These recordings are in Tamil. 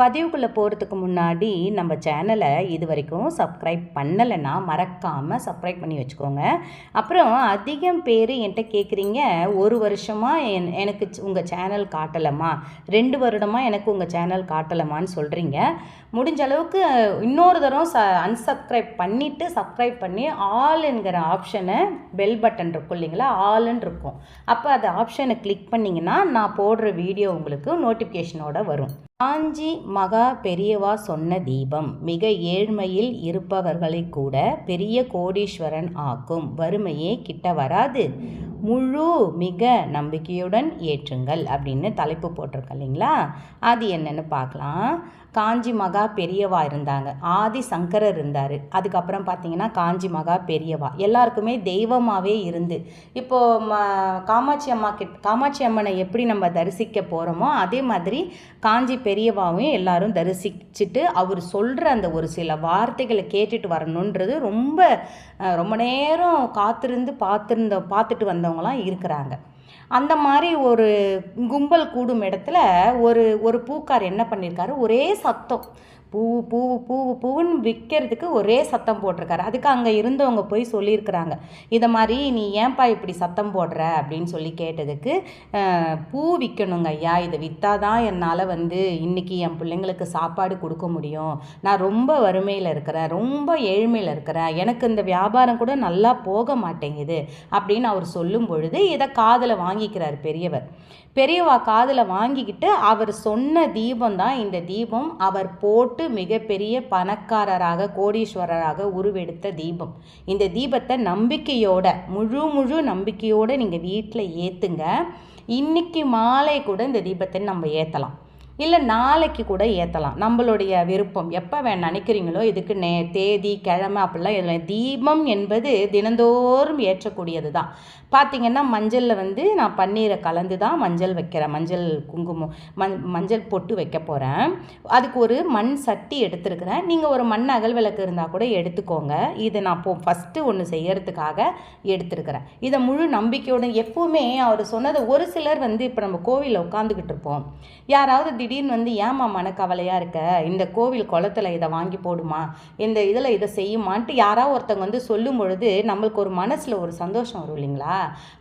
பதிவுக்குள்ளே போகிறதுக்கு முன்னாடி நம்ம சேனலை இது வரைக்கும் சப்ஸ்கிரைப் பண்ணலைன்னா மறக்காமல் சப்ஸ்கிரைப் பண்ணி வச்சுக்கோங்க. அப்புறம் அதிகம் பேர் என்கிட்ட கேட்குறீங்க ஒரு வருஷமாக என் எனக்கு உங்கள் சேனல் காட்டலம்மா ரெண்டு வருடமாக எனக்கு உங்கள் சேனல் காட்டலமான்னு சொல்கிறீங்க முடிஞ்ச அளவுக்கு இன்னொரு தடவை ச அன்சப்ஸ்கிரைப் பண்ணிவிட்டு சப்ஸ்கிரைப் பண்ணி ஆல் என்கிற ஆப்ஷனை பெல் பட்டன் இருக்கும் இல்லைங்களா? ஆல்னு இருக்கும். அப்போ அந்த ஆப்ஷனை கிளிக் பண்ணிங்கன்னா நான் போடுற வீடியோ உங்களுக்கு நோட்டிஃபிகேஷனோட வரும். காஞ்சி மகா பெரியவா சொன்ன தீபம் மிக ஏழ்மையில் இருப்பவர்களை கூட பெரிய கோடீஸ்வரன் ஆக்கும். வறுமையே கிட்ட வராது. முழு மிக நம்பிக்கையுடன் ஏற்றுங்கள் அப்படின்னு தலைப்பு போட்டிருக்க இல்லைங்களா? அது என்னென்னு பார்க்கலாம். காஞ்சி மகா பெரியவா இருந்தாங்க. ஆதி சங்கரர் இருந்தார். அதுக்கப்புறம் பார்த்தீங்கன்னா காஞ்சி மகா பெரியவா. எல்லாருக்குமே தெய்வமாகவே இருந்து. இப்போது ம காமாட்சி அம்மா கிட் காமாட்சி அம்மனை எப்படி நம்ம தரிசிக்க போகிறோமோ அதே மாதிரி காஞ்சி பெரியவாவையும் எல்லாரும் தரிசிச்சுட்டு அவர் சொல்கிற அந்த ஒரு சில வார்த்தைகளை கேட்டுட்டு வரணுன்றது ரொம்ப ரொம்ப நேரம் காத்திருந்து பார்த்துருந்த பார்த்துட்டு வந்தவங்களாம் இருக்கிறாங்க. அந்த மாதிரி ஒரு கும்பல் கூடும் இடத்துல ஒரு ஒரு பூக்கார் என்ன பண்ணியிருக்காரு ஒரே சத்தம். பூ பூவு பூவு பூவுன்னு விற்கிறதுக்கு ஒரே சத்தம் போட்டிருக்காரு. அதுக்கு அங்கே இருந்தவங்க போய் சொல்லியிருக்கிறாங்க. இதை மாதிரி நீ ஏன்பா இப்படி சத்தம் போடுற? அப்படின்னு சொல்லி கேட்டதுக்கு பூ விற்கணுங்க ஐயா. இதை விற்றாதான் என்னால் வந்து இன்றைக்கி என் பிள்ளைங்களுக்கு சாப்பாடு கொடுக்க முடியும். நான் ரொம்ப வறுமையில் இருக்கிறேன். ரொம்ப ஏழ்மையில் இருக்கிறேன். எனக்கு இந்த வியாபாரம் கூட நல்லா போக மாட்டேங்குது. அப்படின்னு அவர் சொல்லும் பொழுது இதை காதில் வாங்கிக்கிறார் பெரியவர். பெரியவா காதில் வாங்கிக்கிட்டு அவர் சொன்ன தீபம் தான் இந்த தீபம். அவர் போட்டு மிகப்பெரிய பணக்காரராக கோடீஸ்வரராக உருவெடுத்த தீபம். இந்த தீபத்தை நம்பிக்கையோட முழு முழு நம்பிக்கையோடு நீங்கள் வீட்டில் ஏற்றுங்க இன்னைக்கு மாலை கூட இந்த தீபத்தை நம்ம ஏற்றலாம் இல்லை நாளைக்கு கூட ஏற்றலாம் நம்மளுடைய விருப்பம். எப்போ வே நினைக்கிறீங்களோ இதுக்கு நே தேதி கிழமை அப்படிலாம் இதில் தீபம் என்பது தினந்தோறும் ஏற்றக்கூடியது தான் பார்த்திங்கன்னா மஞ்சளில் வந்து நான் பன்னீரை கலந்து தான் மஞ்சள் வைக்கிறேன். மஞ்சள் குங்குமம் மஞ் மஞ்சள் பொட்டு வைக்க போகிறேன் அதுக்கு ஒரு மண் சட்டி எடுத்துருக்கிறேன். நீங்கள் ஒரு மண் அகல் விளக்கு இருந்தால் கூட எடுத்துக்கோங்க. இதை நான் இப்போ ஃபஸ்ட்டு ஒன்று செய்யறதுக்காக எடுத்துருக்கிறேன். இதை முழு நம்பிக்கையோட எப்போவுமே அவர் சொன்னதை ஒரு சிலர் வந்து இப்போ நம்ம கோவிலில் உட்காந்துக்கிட்டு இருப்போம். யாராவது திடீர்னு வந்து ஏமா மனக்கவலையாக இருக்க? இந்த கோவில் குளத்துல இதை வாங்கி போடுமா? இந்த இதில் இதை செய்யுமான்ட்டு யாராவது ஒருத்தவங்க வந்து சொல்லும் பொழுது நம்மளுக்கு ஒரு மனசில் ஒரு சந்தோஷம் வரும் இல்லைங்களா?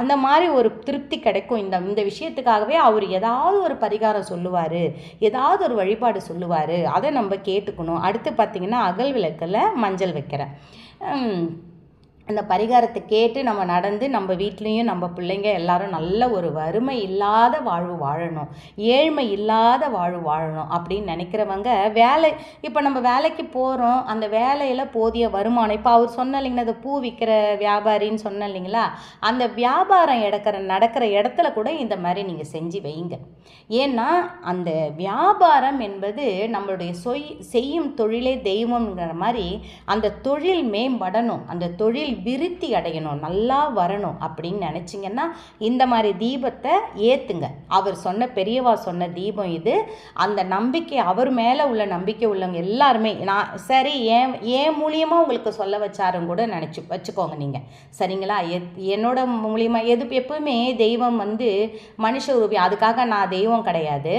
அந்த மாதிரி ஒரு திருப்தி கிடைக்கும் இந்த இந்த விஷயத்துக்காகவே அவர் ஏதாவது ஒரு பரிகாரம் சொல்லுவார் ஏதாவது ஒரு வழிபாடு சொல்லுவார் அதை நம்ம கேட்டுக்கணும். அடுத்து பார்த்திங்கன்னா அகல் விளக்கில் மஞ்சள் வைக்கிறேன். அந்த பரிகாரத்தை கேட்டு நம்ம நடந்து நம்ம வீட்லேயும் நம்ம பிள்ளைங்க எல்லாரும் நல்ல ஒரு வறுமை இல்லாத வாழ்வு வாழணும். ஏழ்மை இல்லாத வாழ்வு வாழணும் அப்படின்னு நினைக்கிறவங்க வேலை இப்போ நம்ம வேலைக்கு போகிறோம் அந்த வேலையில் போதிய வருமானம் இப்போ அவர் சொன்ன இல்லைங்களா அந்த பூ விற்கிற வியாபாரின்னு சொன்ன இல்லைங்களா அந்த வியாபாரம் எடுக்கிற நடக்கிற இடத்துல கூட இந்த மாதிரி நீங்கள் செஞ்சு வைங்க. ஏன்னா அந்த வியாபாரம் என்பது நம்மளுடைய சொய் செய்யும் தொழிலே தெய்வம்ங்கிற மாதிரி அந்த தொழில் மேம்படணும். அந்த தொழில் விருத்தி அடையணும் நல்லா வரணும் அப்படின்னு நினச்சிங்கன்னா இந்த மாதிரி தீபத்தை ஏற்றுங்க அவர் சொன்ன பெரியவா சொன்ன தீபம் இது. அந்த நம்பிக்கை அவர் மேலே உள்ள நம்பிக்கை உள்ளவங்க எல்லாருமே நான் சரி ஏன் ஏன் மூலியமாக உங்களுக்கு சொல்ல வச்சாரும் கூட நினச்சி வச்சுக்கோங்க நீங்கள் சரிங்களா? எத்- என்னோட மூலியமாக எது எப்பவுமே தெய்வம் வந்து மனுஷ உருவி அதுக்காக நான் தெய்வம் கிடையாது.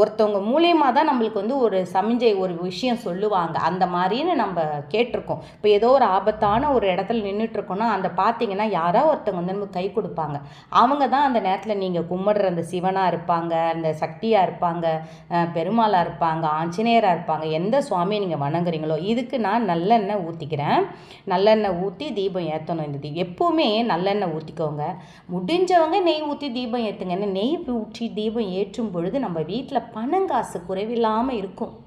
ஒருத்தவங்க மூலியமாக தான் நம்மளுக்கு வந்து ஒரு சமிஞ்சை ஒரு விஷயம் சொல்லுவாங்க. அந்த மாதிரின்னு நம்ம கேட்டிருக்கோம். இப்போ ஏதோ ஒரு ஆபத்தான ஒரு இடத்துல நின்றுட்டுருக்கோன்னா அந்த பார்த்தீங்கன்னா யாராவது ஒருத்தவங்க வந்து நமக்கு கை கொடுப்பாங்க. அவங்க தான் அந்த நேரத்தில் நீங்கள் கும்பிடுற அந்த சிவனாக இருப்பாங்க அந்த சக்தியாக இருப்பாங்க பெருமாளாக இருப்பாங்க ஆஞ்சநேயராக இருப்பாங்க. எந்த சுவாமியை நீங்கள் வணங்குறீங்களோ இதுக்கு நான் நல்லெண்ணெய் ஊற்றிக்கிறேன் நல்லெண்ணெய் ஊற்றி தீபம் ஏற்றணும் இந்த தீபம் எப்போவுமே நல்லெண்ணெய் ஊற்றிக்கோங்க முடிஞ்சவங்க நெய் ஊற்றி தீபம் ஏற்றுங்க ஏன்னா நெய் ஊற்றி தீபம் ஏற்றும் பொழுது நம்ம வீட்டில் பணங்காசு குறைவில்லாமல் இருக்கும்.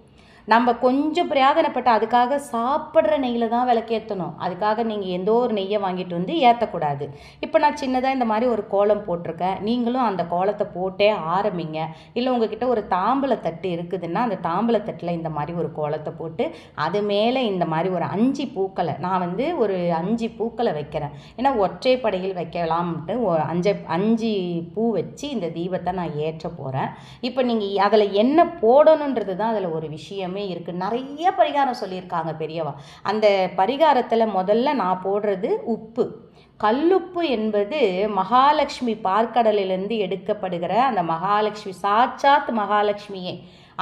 நம்ம கொஞ்சம் பிரயாதனப்பட்டு அதுக்காக சாப்பிட்ற நெய்யில் தான் விளக்கேற்றணும் அதுக்காக நீங்கள் எந்த ஒரு நெய்யை வாங்கிட்டு வந்து ஏற்றக்கூடாது இப்போ நான் சின்னதாக இந்த மாதிரி ஒரு கோலம் போட்டிருக்கேன். நீங்களும் அந்த கோலத்தை போட்டே ஆரம்பிங்க. இல்லை உங்ககிட்ட ஒரு தாம்பளை தட்டு இருக்குதுன்னா அந்த தாம்பளை தட்டில் இந்த மாதிரி ஒரு கோலத்தை போட்டு அது மேலே இந்த மாதிரி ஒரு அஞ்சு பூக்களை நான் வந்து ஒரு அஞ்சு பூக்களை வைக்கிறேன். ஏன்னா ஒற்றைப்படையில் வைக்கலாம்ட்டு ஒரு அஞ்சு அஞ்சு பூ வச்சு இந்த தீபத்தை நான் ஏற்ற போகிறேன் இப்போ நீங்கள் அதில் என்ன போடணுன்றது தான் அதில் ஒரு விஷயமே விஷயமே இருக்குது நிறைய பரிகாரம் சொல்லியிருக்காங்க பெரியவா. அந்த பரிகாரத்தில் முதல்ல நான் போடுறது உப்பு. கல்லுப்பு என்பது மகாலட்சுமி பார்க்கடலிலிருந்து எடுக்கப்படுகிற அந்த மகாலட்சுமி சாட்சாத் மகாலட்சுமியே.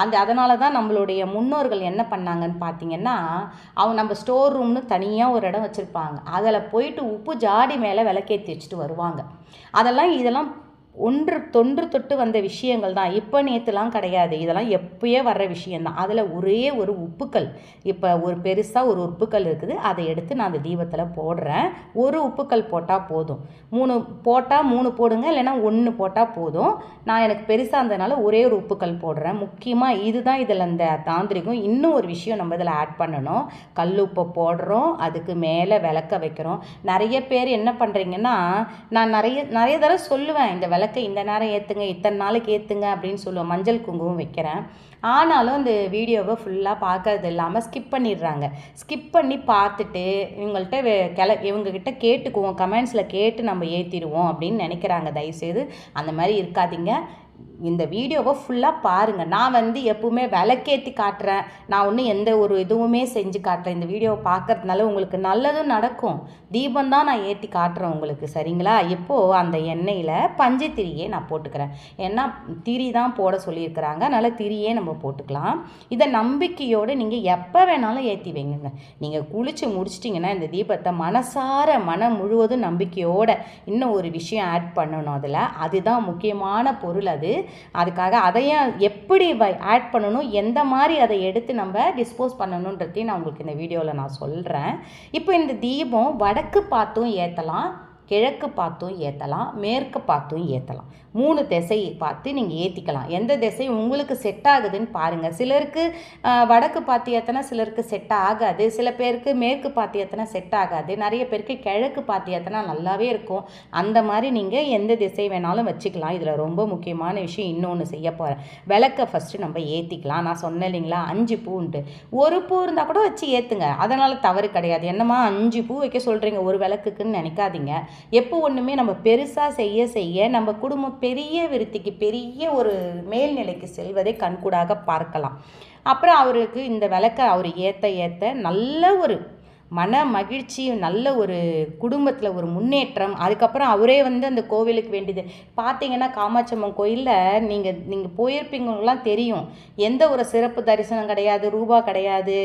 அந்த அதனால தான் நம்மளுடைய முன்னோர்கள் என்ன பண்ணாங்கன்னு பார்த்தீங்கன்னா அவங்க நம்ம ஸ்டோர் ரூம்னு தனியாக ஒரு இடம் வச்சுருப்பாங்க. அதில் போயிட்டு உப்பு ஜாடி மேலே விளக்கேற்றி வச்சுட்டு வருவாங்க. அதெல்லாம் இதெல்லாம் ஒன்று தொன்று தொட்டு வந்த விஷயங்கள் தான். இப்போ நேற்றுலாம் கிடையாது. இதெல்லாம் எப்பயே வர்ற விஷயந்தான் அதில் ஒரே ஒரு உப்புக்கள். இப்போ ஒரு பெருசாக ஒரு உப்புக்கள் இருக்குது. அதை எடுத்து நான் அந்த தீபத்தில் போடுறேன். ஒரு உப்புக்கள் போட்டால் போதும். மூணு போட்டால் மூணு போடுங்க. இல்லைன்னா ஒன்று போட்டால் போதும். நான் எனக்கு பெருசாக இருந்ததுனால ஒரே ஒரு உப்புக்கள் போடுறேன். முக்கியமாக இதுதான் இதில் அந்த தாந்திரிகம். இன்னும் ஒரு விஷயம் நம்ம இதில் ஆட் பண்ணணும். கல் உப்பை போடுறோம். அதுக்கு மேலே விளக்க வைக்கிறோம். நிறைய பேர் என்ன பண்ணுறீங்கன்னா நான் நிறைய நிறைய தடவை சொல்லுவேன். இந்த விளக்க விளக்கு இந்த நேரம் ஏற்றுங்க இத்தனை நாளைக்கு ஏற்றுங்க அப்படின்னு சொல்லுவோம் மஞ்சள் குங்குமம் வைக்கிறேன். ஆனாலும் அந்த வீடியோவை ஃபுல்லாக பார்க்கறது இல்லாமல் ஸ்கிப் பண்ணிடுறாங்க. ஸ்கிப் பண்ணி பார்த்துட்டு இவங்கள்ட்ட கிள இவங்கக்கிட்ட கேட்டுக்குவோம். கமெண்ட்ஸில் கேட்டு நம்ம ஏற்றிடுவோம் அப்படின்னு நினைக்கிறாங்க. தயவுசெய்து அந்த மாதிரி இருக்காதிங்க. இந்த வீடியோவை ஃபுல்லாக பாருங்கள் நான் வந்து எப்பவுமே விளக்கேற்றி காட்டுறேன். நான் ஒன்றும் எந்த ஒரு இதுவுமே செஞ்சு காட்டுறேன் இந்த வீடியோவை பார்க்கறதுனால உங்களுக்கு நல்லதும் நடக்கும். தீபம் தான் நான் ஏற்றி காட்டுறேன் உங்களுக்கு. சரிங்களா? இப்போது அந்த எண்ணெயில் பஞ்சு திரியே நான் போட்டுக்கிறேன். ஏன்னா திரி தான் போட சொல்லியிருக்கிறாங்க. அதனால் திரியே நம்ம போட்டுக்கலாம். இதை நம்பிக்கையோடு நீங்கள் எப்போ வேணாலும் ஏற்றி வைங்க நீங்கள் குளித்து முடிச்சிட்டிங்கன்னா இந்த தீபத்தை மனசார மனம் முழுவதும் நம்பிக்கையோடு இன்னும் ஒரு விஷயம் ஆட் பண்ணணும் அதில். அதுதான் முக்கியமான பொருள் அது. அதுக்காக அதையும் எப்படி ஆட் பண்ணணும் எந்த மாதிரி அதை எடுத்து நம்ம டிஸ்போஸ் பண்ணணுன்றதையும் நான் உங்களுக்கு இந்த வீடியோவில் நான் சொல்கிறேன் இப்போ இந்த தீபம் வடக்கு பார்த்தும் ஏற்றலாம் கிழக்கு பார்த்தும் ஏற்றலாம் மேற்கு பார்த்தும் ஏற்றலாம் மூணு திசையை பார்த்து நீங்கள் ஏற்றிக்கலாம் எந்த திசை உங்களுக்கு செட் ஆகுதுன்னு பாருங்கள் சிலருக்கு வடக்கு பார்த்து ஏற்றினா சிலருக்கு செட் ஆகாது. சில பேருக்கு மேற்கு பார்த்து ஏற்றினா செட் ஆகாது. நிறைய பேருக்கு கிழக்கு பார்த்து ஏற்றினா நல்லாவே இருக்கும். அந்த மாதிரி நீங்கள் எந்த திசை வேணாலும் வச்சுக்கலாம். இதில் ரொம்ப முக்கியமான விஷயம் இன்னொன்று செய்ய போகிறேன் விளக்கை ஃபஸ்ட்டு நம்ம ஏற்றிக்கலாம் நான் சொன்னேன் இல்லைங்களா? அஞ்சு பூன்ட்டு ஒரு பூ இருந்தால் கூட வச்சு ஏற்றுங்க அதனால் தவறு கிடையாது. என்னம்மா அஞ்சு பூ வைக்க சொல்கிறீங்க ஒரு விளக்குக்குன்னு நினைக்காதீங்க. எப்போ ஒன்றுமே நம்ம பெருசாக செய்ய செய்ய நம்ம குடும்பம் பெரிய விருத்திக்கு பெரிய ஒரு மேல்நிலைக்கு செல்வதை கண்கூடாக பார்க்கலாம். அப்புறம் அவருக்கு இந்த விளக்கை அவர் ஏற்ற ஏற்ற நல்ல ஒரு மன மகிழ்ச்சி நல்ல ஒரு குடும்பத்தில் ஒரு முன்னேற்றம். அதுக்கப்புறம் அவரே வந்து அந்த கோவிலுக்கு வேண்டியது. பார்த்தீங்கன்னா காமாட்சம்மன் கோயிலில் நீங்கள் நீங்கள் போயிருப்பீங்கலாம் தெரியும். எந்த ஒரு சிறப்பு தரிசனம் கிடையாது ரூபா கிடையாது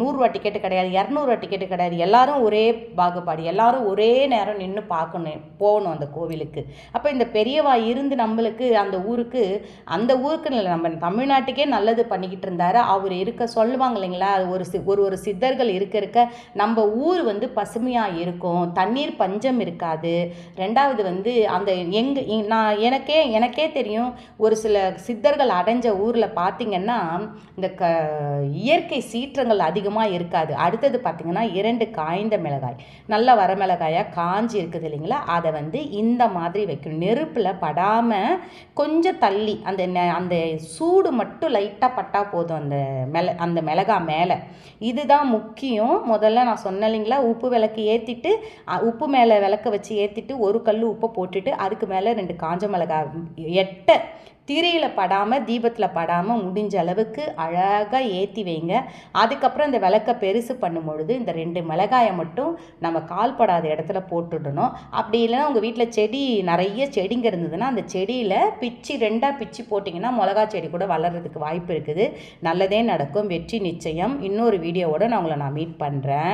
நூறுரூவா டிக்கெட்டு கிடையாது இரநூறுவா டிக்கெட்டு கிடையாது. எல்லாரும் ஒரே பாகுபாடு. எல்லாரும் ஒரே நேரம் நின்று பார்க்கணும் போகணும் அந்த கோவிலுக்கு. அப்போ இந்த பெரியவா இருந்து நம்மளுக்கு அந்த ஊருக்கு அந்த ஊருக்கு நம்ம தமிழ்நாட்டுக்கே நல்லது பண்ணிக்கிட்டு இருந்தார். அவர் இருக்க சொல்லுவாங்க இல்லைங்களா? ஒரு சி ஒரு ஒரு சித்தர்கள் இருக்க இருக்க நம்ம ஊர் வந்து பசுமையாக இருக்கும் தண்ணீர் பஞ்சம் இருக்காது. ரெண்டாவது வந்து அந்த எங்க நான் எனக்கே எனக்கே தெரியும் ஒரு சில சித்தர்கள் அடைஞ்ச ஊரில் பார்த்திங்கன்னா இந்த க இயற்கை சீற்றங்கள் அதிகமாக இருக்காது. அடுத்தது பார்த்திங்கன்னா இரண்டு காய்ந்த மிளகாய். நல்ல வரமிளகாயாக காஞ்சி இருக்குது இல்லைங்களா? அதை வந்து இந்த மாதிரி வைக்கணும். நெருப்பில் படாமல் கொஞ்சம் தள்ளி அந்த அந்த சூடு மட்டும் லைட்டாக பட்டால் போதும் அந்த மிள அந்த மிளகா மேலே. இதுதான் முக்கியம். முதல்ல நான் சொன்னேன் இல்லைங்களா உப்பு விளக்கு ஏற்றிட்டு உப்பு மேலே விளக்க வச்சு ஏற்றிட்டு ஒரு கல் உப்பை போட்டுட்டு அதுக்கு மேலே ரெண்டு காஞ்ச மிளகா எட்டை திரையில் படாமல் தீபத்தில் படாமல் முடிஞ்ச அளவுக்கு அழகாக ஏற்றி வைங்க. அதுக்கப்புறம் இந்த விளக்கை பெருசு பண்ணும் பொழுது இந்த ரெண்டு மிளகாயை மட்டும் நம்ம கால் படாத இடத்துல போட்டுடணும். அப்படி இல்லைன்னா உங்கள் வீட்டில் செடி நிறைய செடிங்க இருந்ததுன்னா அந்த செடியில் பிச்சு ரெண்டாக பிச்சு போட்டிங்கன்னா மிளகா செடி கூட வளர்கிறதுக்கு வாய்ப்பு இருக்குது. நல்லதே நடக்கும். வெற்றி நிச்சயம். இன்னொரு வீடியோவோடு நான் உங்களை நான் மீட் பண்ணுறேன்